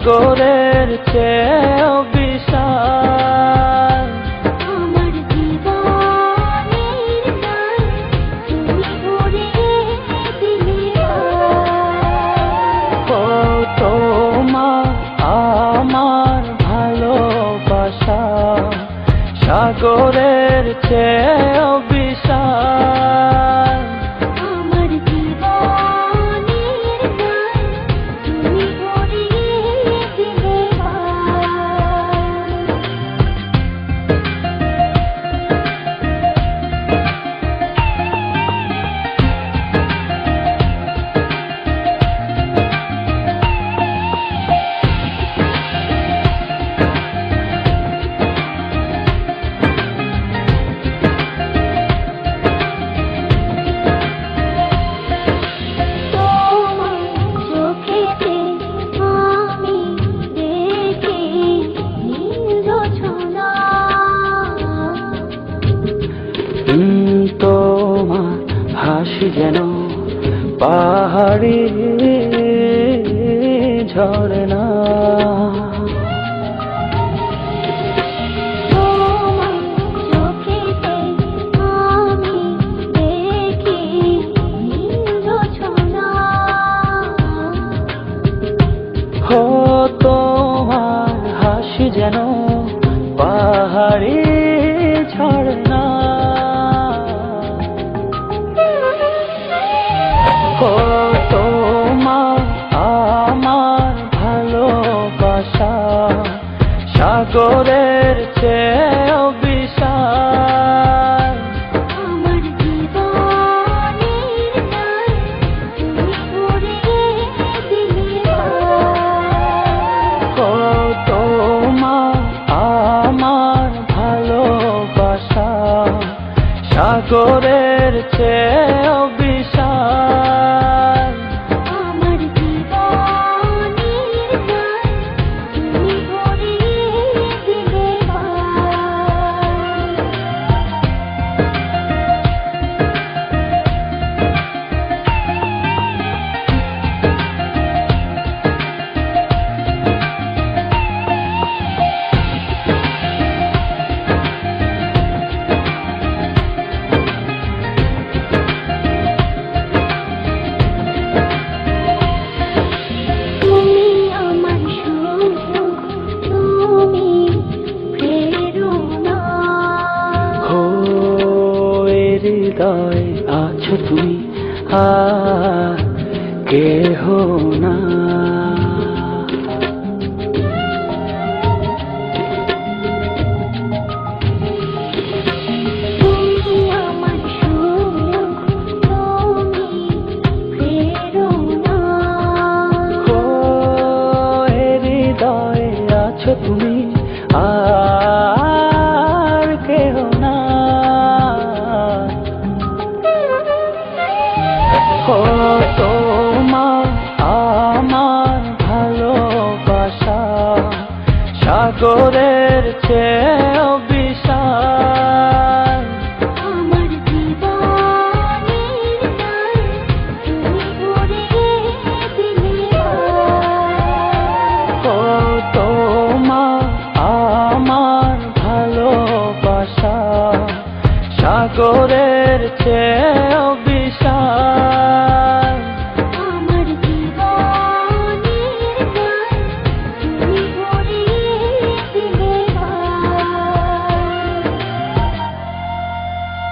সাগরের চেয়েও বিশাল। আমার জীবনের গান তুমি ভরে দিলে তোমার আমার ভালোবাসা সাগরের চেয়েও পাহাড়ি ঝরনা তোমার হাসি যেন পাহাড়ি সাগরের চেয়েও বিশাল। আমার জীবনের তোমার আমার ভালোবাসা সাগরের চেয়েও হৃদয় আছো তুমি। আ কেহ না সাগরের চেয়েও বিশাল। আমার জীবনের গান তুমি ভরে দিলে ও তোমার আমার ভালোবাসা সাগরের চেয়েও